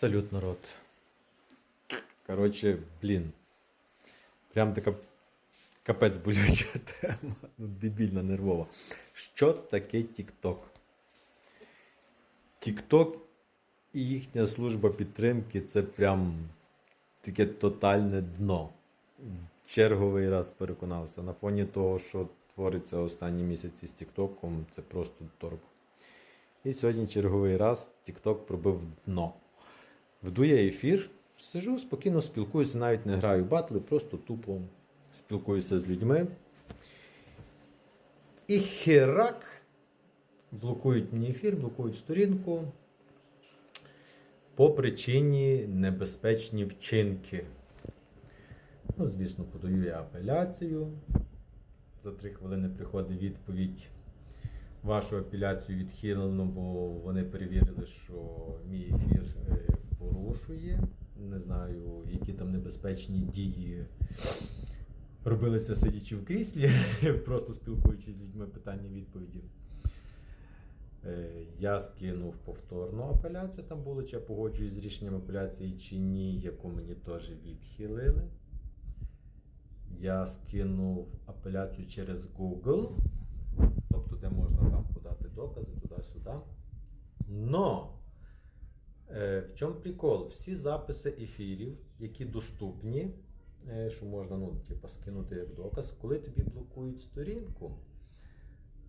Салют, народ. Коротше, блін. Прям така капець болюча тема. Ну, дебільна, нервова. Що таке TikTok? TikTok і їхня служба підтримки це прям таке тотальне дно. Черговий раз переконався. На фоні того, що твориться останні місяці з TikTok, це просто торбо. І сьогодні черговий раз TikTok пробив дно. Веду я ефір, сижу, спокійно спілкуюся, навіть не граю батли, просто тупо спілкуюся з людьми. І херак блокують мені ефір, блокують сторінку по причині небезпечні вчинки. Ну, звісно, подаю я апеляцію. За три хвилини приходить відповідь. Вашу апеляцію відхилено, бо вони перевірили, що порушує. Не знаю, які там небезпечні дії робилися сидячи в кріслі, просто спілкуючись з людьми, питання відповіді. Е, Я скинув повторну апеляцію, там було, чи я погоджуюсь з рішенням апеляції чи ні, яку мені теж відхилили. Я скинув апеляцію через Google, тобто де можна там подати докази туди-сюди. Но в чому прикол? Всі записи ефірів, які доступні, е, що можна ну, типу, скинути як доказ, коли тобі блокують сторінку,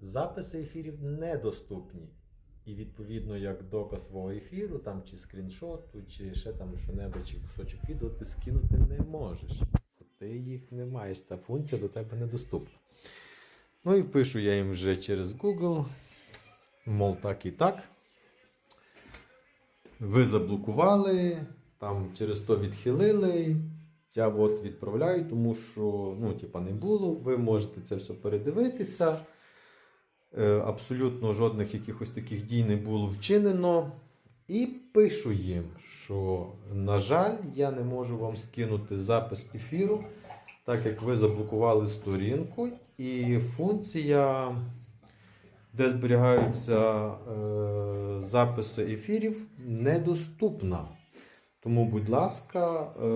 записи ефірів недоступні. І відповідно, як доказ свого ефіру, там чи скріншоту, чи ще там що-небудь, чи кусочок відео ти скинути не можеш. Ти їх не маєш, ця функція до тебе недоступна. Ну і пишу я їм вже через Google. Мов так і так. Ви заблокували, там через то відхилили. Я от відправляю, тому що ну, типа, не було. Ви можете це все передивитися. Е, Абсолютно жодних якихось таких дій не було вчинено. І пишу їм, що, на жаль, я не можу вам скинути запис ефіру, так як ви заблокували сторінку, і функція, де зберігаються е, записи ефірів, недоступна. Тому, будь ласка, е,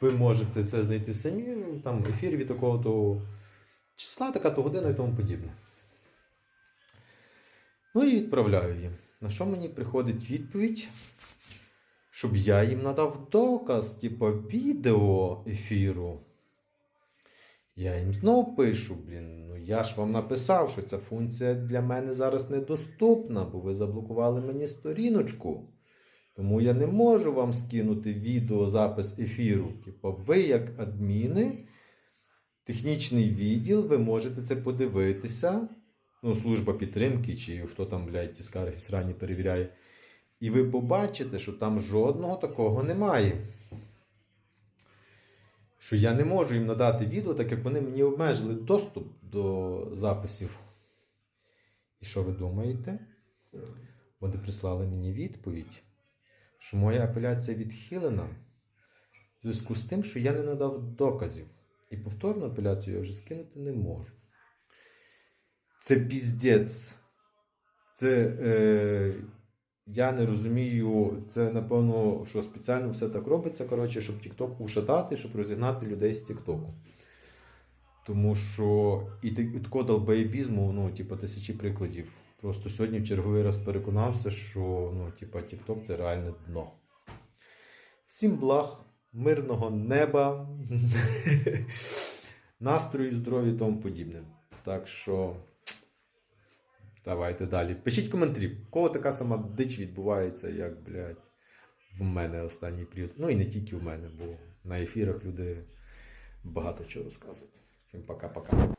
ви можете це знайти самі, там ефір від такого-то числа, така-то година і тому подібне. Ну і відправляю їм. На що мені приходить відповідь, щоб я їм надав доказ, типу відео ефіру. Я їм знову пишу, блін, ну я ж вам написав, що ця функція для мене зараз недоступна, бо ви заблокували мені сторіночку. Тому я не можу вам скинути відеозапис ефіру. Типу, ви, як адміни, технічний відділ, ви можете це подивитися. Ну, служба підтримки, чи хто там, блядь, ті скарги срані перевіряє. І ви побачите, що там жодного такого немає. Що я не можу їм надати відео, так як вони мені обмежили доступ до записів. І що ви думаєте? Вони прислали мені відповідь, що моя апеляція відхилена в зв'язку з тим, що я не надав доказів. І повторну апеляцію я вже скинути не можу. Це піздець. Це е, я не розумію. Це напевно, що спеціально все так робиться, коротше, щоб TikTok ушатати, щоб розігнати людей з TikTok. Тому що і, такого долбоєбізму, ну, типу, тисячі прикладів. Просто сьогодні в черговий раз переконався, що ну, типу, TikTok це реальне дно. Всім благ, мирного неба, настрою, здоров'я і тому подібне. Так що. Давайте далі. Пишіть коментарі, кого така сама дич відбувається, як, блядь, в мене останній період. Ну і не тільки в мене, бо на ефірах люди багато чого розказують. Всім пока-пока.